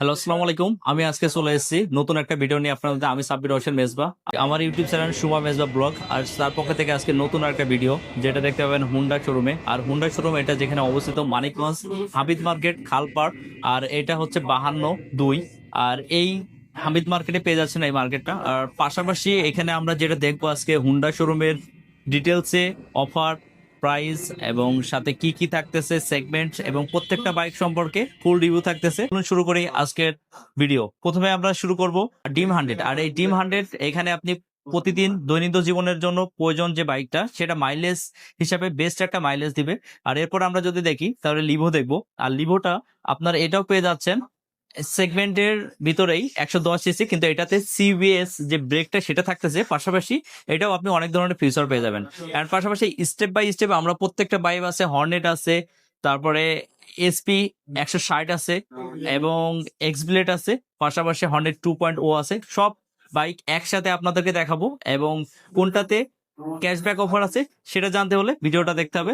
Hello আসসালামু আলাইকুম। আমি আজকে চলে এসেছি নতুন একটা ভিডিও নিয়ে আপনাদের আমি সাব্বির হোসেন মেজবা। আমার YouTube channel Suma Mezba blog, আর তার পক্ষ থেকে আজকে নতুন একটা ভিডিও যেটা দেখতে পাবেন হুন্ডা শোরুমে আর হুন্ডা শোরুম এটা যেখানে অবস্থিত মানিকগঞ্জ হাবিদ মার্কেট খালপাড় আর এটা হচ্ছে বাহান্ন দুই। আর এই হামিদ মার্কেটে পেয়ে যাচ্ছেন এই মার্কেটটা আর পাশাপাশি এখানে আমরা যেটা দেখব আজকে হুন্ডা শোরুমের ডিটেলসে অফার প্রাইস এবং সাথে কি কি থাকতেছে সেগমেন্ট এবং প্রত্যেকটা বাইক সম্পর্কে ফুল রিভিউ থাকতেছে। শুরু করি আজকের ভিডিও প্রথমে আমরা শুরু করব ডিম হান্ড্রেড আর এই ডিম হান্ড্রেড এখানে আপনি প্রতিদিন দৈনন্দিন জীবনের জন্য প্রয়োজন যে বাইকটা সেটা মাইলেজ হিসাবে বেস্ট একটা মাইলেজ দিবে। আর এরপর আমরা যদি দেখি, তাহলে লিভো দেখব। আর লিভোটা আপনার এটাও পেয়ে যাচ্ছেন সেগমেন্টের ভিতরেই একশো দশ সিসি কিন্তু এটাতে সিবিএস যে ব্রেকটা সেটা থাকতেছে, পাশাপাশি এটাও আপনি অনেক ধরনের ফিচার পেয়ে যাবেন। এর পাশাপাশি স্টেপ বাই স্টেপ আমরা প্রত্যেকটা বাইক আছে হর্নেট আছে, তারপরে এসপি একশো ষাট আছে, এবং এক্স ব্লেড আছে, পাশাপাশি হর্নেট টু পয়েন্ট ও আছে। সব বাইক একসাথে আপনাদেরকে দেখাবো, এবং কোনটাতে ক্যাশব্যাক অফার আছে, সেটা জানতে হলে ভিডিওটা দেখতে হবে।